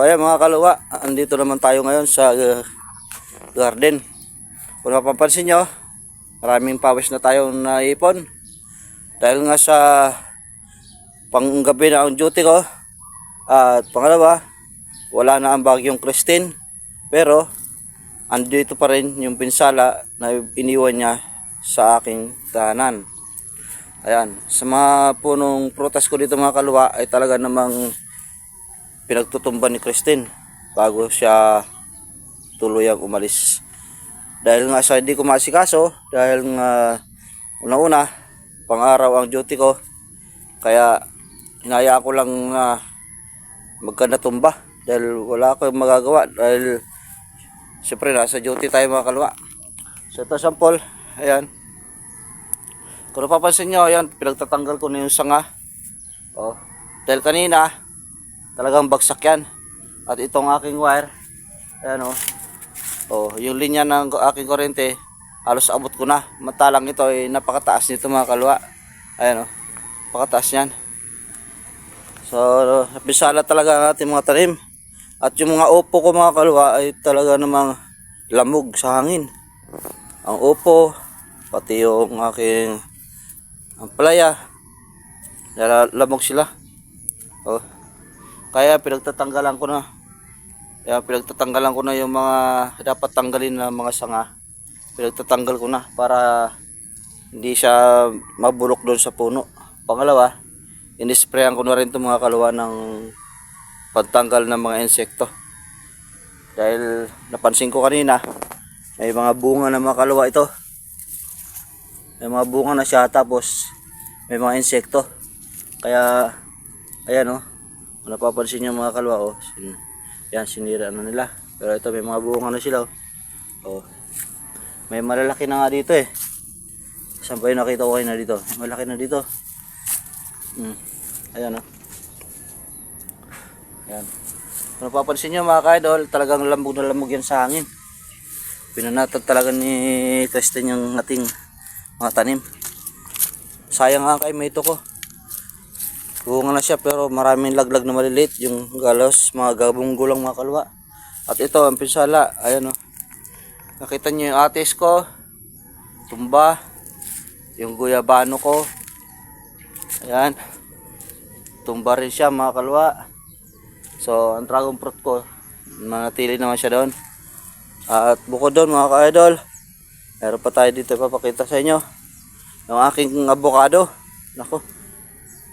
ayan mga kaluwa, andito naman tayo ngayon sa uh, garden. Kung mapapansin nyo, maraming pawis na tayong naipon. Dahil nga sa panggabi na ang duty ko. At pangalawa, wala na ang bagyong Christine. Pero, andito pa rin yung pinsala na iniwan niya sa aking tahanan. Ayan, sa mga punong prutas ko dito mga kaluwa ay talaga namang pinagtutumban ni Christine bago siya tuluyang umalis. Dahil nga sa hindi ko masikaso, dahil nga una-una, pang-araw ang duty ko, kaya hinaya ko lang na magkanda tumba dahil wala akong magagawa dahil siyempre nasa duty tayo mga kalwa. So ito sample, ayan. Kung napapansin nyo, ayan, pinagtatanggal ko na yung sanga. Oh, dahil kanina, talagang bagsak yan. At itong aking wire, ayan oh. Oh, yung linya ng aking kurente, halos abot ko na. Matalang ito ay napakataas nito mga kalwa. Ayan oh, napakataas yan. So, napisala talaga ang mga tanim. At yung mga upo ko mga kalwa ay talaga namang lamog sa hangin. Ang upo, pati yung aking ang palaya, lamog sila. Oh. Kaya pinagtatanggalan ko na. Kaya pinagtatanggalan ko na yung mga dapat tanggalin na mga sanga. Pinagtatanggal ko na para hindi siya mabulok doon sa puno. Pangalawa, inisprayan ko na rin itong mga kaluwa ng pagtanggal ng mga insekto. Dahil napansin ko kanina, may mga bunga ng mga kaluwa ito. May mga bunga na siya tapos may mga insekto. Kaya, ayan oh, kung napapansin niyo mga kalwa oh, sin, yan sinira na nila. Pero ito may mga bunga na sila oh. oh. May malalaki na nga dito eh. Saan pa yung nakita ko kayo na dito? May malaki na dito. Hmm. Ayan oh. Ayan. Kung napapansin niyo mga kaidol, talagang lambog na lambog yan sa hangin. Pinanatag talaga ni Kristen yung ating mga tanim. Sayang nga kay mito ko. Bunga na siya pero maraming laglag na maliliit. Yung galos, mga gabong gulang mga kalwa. At ito, ang pinsala. Ayan o. Nakita niyo yung atis ko. Tumba. Yung guyabano ko. Ayan. Tumba rin siya mga kalwa. So, ang dragon fruit ko, manatili naman siya doon. At bukod doon mga ka-idol, meron pa tayo dito papakita sa inyo. Yung aking avocado. Nako.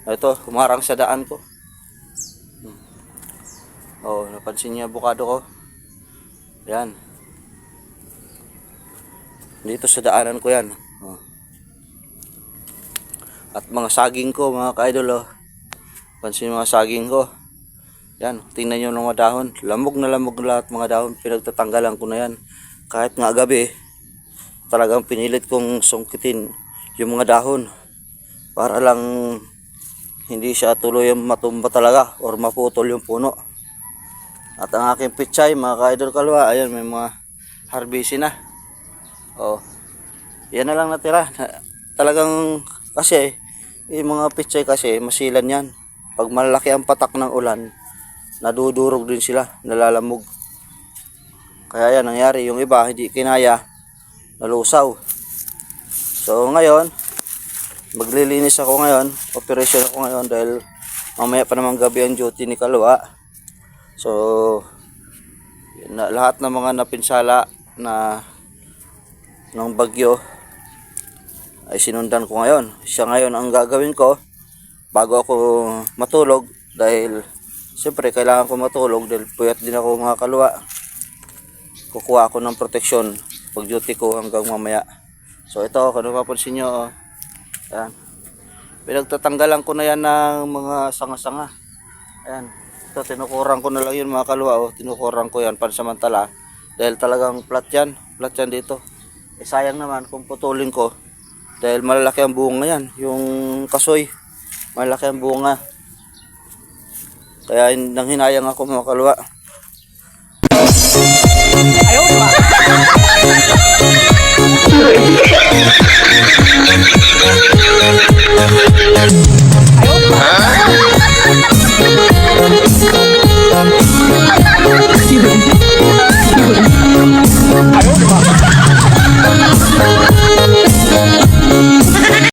Ito, humarang sa daan ko. Hmm. Oh, napansin niyo yung avocado ko. Yan. Dito sa daanan ko yan. Oh. At mga saging ko, mga ka-idol, oh. Pansin mga saging ko. Yan, tingnan nyo ng mga dahon. Lamog na lamog na lahat mga dahon. Pinagtatanggalan ko na yan. Kahit nga gabi, talagang pinilit kong sungkitin yung mga dahon. Para lang hindi siya tuloy matumba talaga or maputol yung puno. At ang aking pichay, mga ka-idol kalwa, ayan, may mga harbisi na. Oh, yan na lang natira. Na- Talagang, kasi, yung mga pichay kasi, masilan yan. Pag malaki ang patak ng ulan, nadudurog din sila, nalalamog. Kaya yan nangyari, yung iba hindi kinaya, nalusaw. So ngayon, maglilinis ako ngayon, operation ako ngayon dahil mamaya pa naman gabi ang duty ni Kalwa. So, na, lahat ng mga napinsala na ng bagyo ay sinundan ko ngayon. Siya ngayon ang gagawin ko bago ako matulog dahil siyempre kailangan ko matulog dahil puyat din ako mga kalwa kukuha ako ng proteksyon pag duty ko hanggang mamaya so ito kung napapansin nyo oh, ayan. Pinagtatanggalan ko na yan ng mga sanga-sanga. Ayan. Ito tinukuran ko na lang yun mga kalwa oh. tinukuran ko yan pansamantala. Dahil talagang flat yan. Flat yan dito. Eh sayang naman kung putulin ko. Dahil malalaki ang bunga yan. Yung kasoy malaki ang bunga. Kaya nang hinayang ako mga kalwa.